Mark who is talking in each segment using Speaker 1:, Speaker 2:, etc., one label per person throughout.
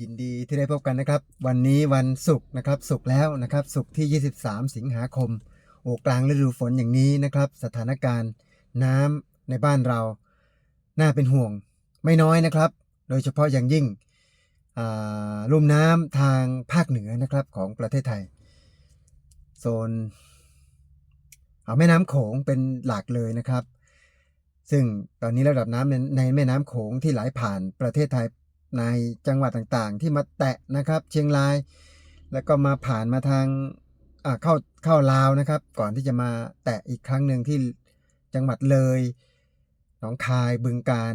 Speaker 1: ยินดีที่ได้พบกันนะครับ วันนี้วันศุกร์นะครับศุกร์แล้วนะครับศุกร์ที่ 23 สิงหาคม โอกลางฤดูฝนอย่างนี้นะครับ สถานการณ์น้ำในบ้านเรา น่าเป็นห่วงไม่น้อยนะครับ โดยเฉพาะอย่างยิ่งลุ่มน้ำทางภาคเหนือนะครับของประเทศไทย โซนเอาแม่น้ำโขงเป็นหลักเลยนะครับ ซึ่งตอนนี้ระดับน้ำในในแม่น้ำโขงที่ไหลผ่านประเทศไทย ในจังหวัดต่างๆ ที่มาแตะนะครับ เชียงราย แล้วก็มาผ่านมาทางอ่าเข้าเข้าลาวนะครับ ก่อนที่จะมาแตะอีกครั้งหนึ่งที่จังหวัดเลยหนองคายบึงกาฬ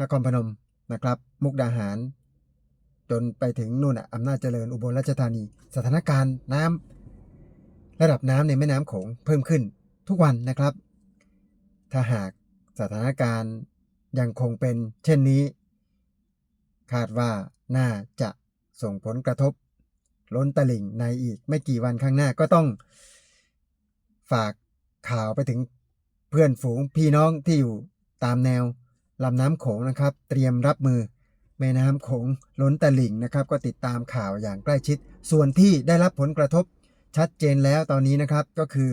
Speaker 1: นครพนมนะครับ มุกดาหาร จนไปถึงนู่นอะอำนาจเจริญอุบลราชธานี สถานการณ์น้ำระดับน้ำในแม่น้ำโขงเพิ่มขึ้นทุกวันนะครับ ถ้าหากสถานการณ์ยังคงเป็นเช่นนี้ คาดว่าน่าจะส่งผลกระทบ ล้นตลิ่งในอีกไม่กี่วันข้างหน้าก็ต้อง ฝากข่าวไปถึงเพื่อนฝูงพี่น้องที่อยู่ตามแนวลำน้ำโขงนะครับ เตรียมรับมือแม่น้ำโขงล้นตลิ่งนะครับ ก็ติดตามข่าวอย่างใกล้ชิด ส่วนที่ได้รับผลกระทบชัดเจนแล้วตอนนี้นะครับก็คือ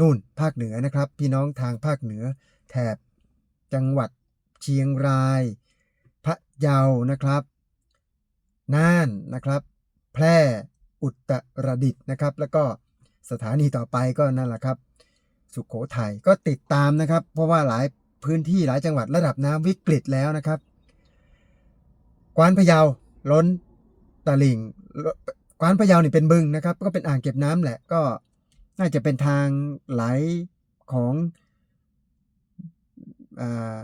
Speaker 1: นู่นภาคเหนือนะครับ พี่น้องทางภาคเหนือ แถบจังหวัดเชียงราย พระเยานะครับน่านนะครับ แพร่อุตรดิตถ์นะครับ แล้วก็สถานีต่อไปก็นั่นแหละครับ สุขโขทัยก็ติดตามนะครับ เพราะว่าหลายพื้นที่หลายจังหวัดระดับน้ำวิกฤตแล้วนะครับ กวานพะเยาล้นตลิ่งกวานพะเยานี่เป็นบึงนะครับ ก็เป็นอ่างเก็บน้ำแหละก็น่าจะเป็นทางไหลของอ่า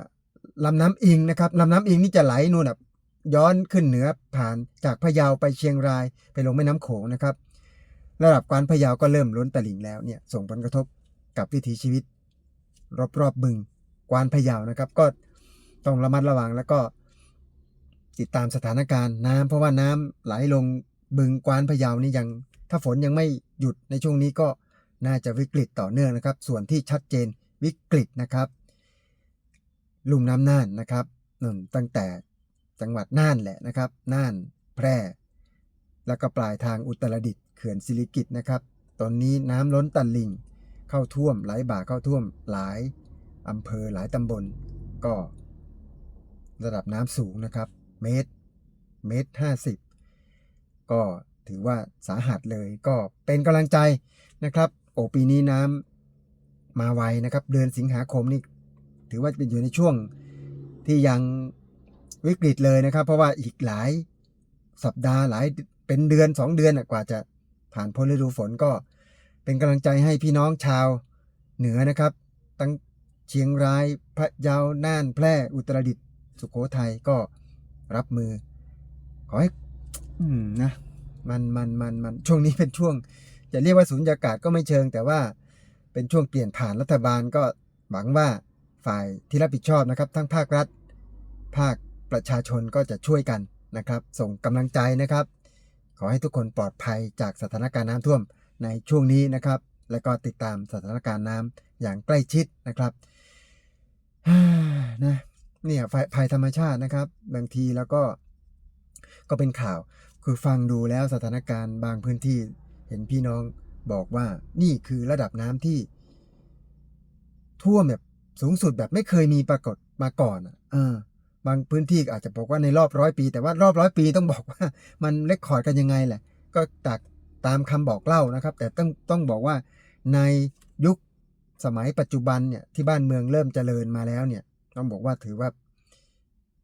Speaker 1: ลำน้ำอิงนะครับลำน้ำอิงนี่จะไหลนู่นแบบย้อนขึ้นเหนือผ่านจากพะเยาไปเชียงรายไปลงแม่น้ำโขงนะครับ ระดับกวานพะเยาก็เริ่มล้นตลิ่งแล้วเนี่ยส่งผลกระทบกับวิถีชีวิต รอบๆบบึงกวานพะเยานะครับ ก็ต้องระมัดระวังแล้วก็ ติดตามสถานการณ์น้ำเพราะว่าน้ำไหลลงบึงกวานพะเยานี่ยัง ถ้าฝนยังไม่หยุดในช่วงนี้ก็น่าจะวิกฤตต่อเนื่องนะครับ ส่วนที่ชัดเจนวิกฤตนะครับ ลุ่มน้ำน่านนะครับนั่นตั้งแต่จังหวัดน่านแหละนะครับ น่านแพร่ แล้วก็ปลายทางอุตรดิตถ์เขื่อนสิริกิตนะครับ ตอนนี้น้ำล้นตลิ่งเข้าท่วมไหลบ่าเข้าท่วมหลายอำเภอหลายตำบล ก็ ระดับน้ำสูงนะครับ เมตร เมตรห้าสิบก็ถือว่าสาหัสเลยก็เป็นกำลังใจนะครับ โอปีนี้น้ำมาไวนะครับ เดือนสิงหาคมนี่ ถือว่าเป็นอยู่ในช่วงที่ยังวิกฤตเลยนะครับ เพราะว่าอีกหลายสัปดาห์หลายเป็นเดือนสองเดือนกว่าจะผ่านพ้นฤดูฝนก็เป็นกำลังใจให้พี่น้องชาวเหนือนะครับ ตั้งเชียงรายพะเยาน่านแพร่อุตรดิตถ์สุโขทัยก็รับมือ ขอให้นะมันมันมันมันช่วงนี้เป็นช่วง จะเรียกว่าสุญญากาศก็ไม่เชิง แต่ว่าเป็นช่วงเปลี่ยนผ่านรัฐบาลก็หวังว่า ฝ่ายที่รับผิดชอบนะครับ ทั้งภาครัฐ ภาคประชาชนก็จะช่วยกันนะครับ ส่งกำลังใจนะครับ ขอให้ทุกคนปลอดภัยจากสถานการณ์น้ำท่วมในช่วงนี้นะครับ และก็ติดตามสถานการณ์น้ำอย่างใกล้ชิดนะครับนะเนี่ยภัยภัยธรรมชาตินะครับ บางทีแล้วก็ก็เป็นข่าวคือฟังดูแล้วสถานการณ์บางพื้นที่เห็นพี่น้องบอกว่านี่คือระดับน้ำที่ท่วมแบบ สูงสุดแบบไม่เคยมีปรากฏมาก่อนอะเออบางพื้นที่อาจจะบอกว่าในรอบร้อยปี แต่ว่ารอบร้อยปีต้องบอกว่ามันเลคคอร์ดกันยังไงแหละ ก็จากตามคำบอกเล่านะครับ แต่ต้องต้องบอกว่าในยุคสมัยปัจจุบันเนี่ยที่บ้านเมืองเริ่มเจริญมาแล้วเนี่ยต้องบอกว่าถือว่า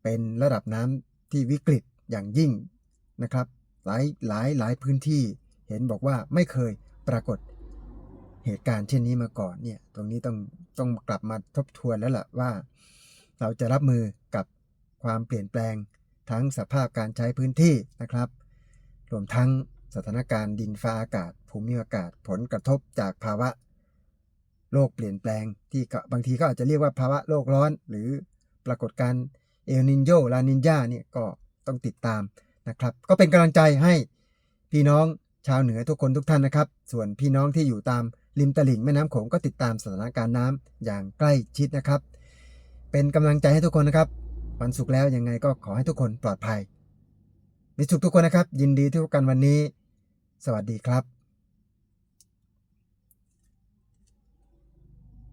Speaker 1: เป็นระดับน้ำที่วิกฤตอย่างยิ่งนะครับ หลายหลายหลายพื้นที่เห็นบอกว่าไม่เคยปรากฏ เหตุการณ์เช่นนี้มาก่อนเนี่ย ตรงนี้ต้องต้องกลับมาทบทวนแล้วล่ะว่า เราจะรับมือกับความเปลี่ยนแปลงทั้งสภาพการใช้พื้นที่นะครับ รวมทั้งสถานการณ์ดินฟ้าอากาศ ภูมิอากาศผลกระทบจากภาวะ โลกเปลี่ยนแปลงที่บางทีก็อาจจะเรียกว่าภาวะโลกร้อน หรือปรากฏการณ์เอลนินโยลานินยาเนี่ยก็ต้องติดตามนะครับ ก็เป็นกำลังใจให้พี่น้อง ชาวเหนือทุกคนทุกท่านนะครับ ส่วนพี่น้องที่อยู่ตามริมตลิ่งแม่น้ำโขงก็ติดตามสถานการณ์น้ำอย่างใกล้ชิดนะครับ เป็นกำลังใจให้ทุกคนนะครับ วันศุกร์แล้วยังไงก็ขอให้ทุกคนปลอดภัยมีสุขทุกคนนะครับ ยินดีที่พบกันวันนี้ สวัสดีครับ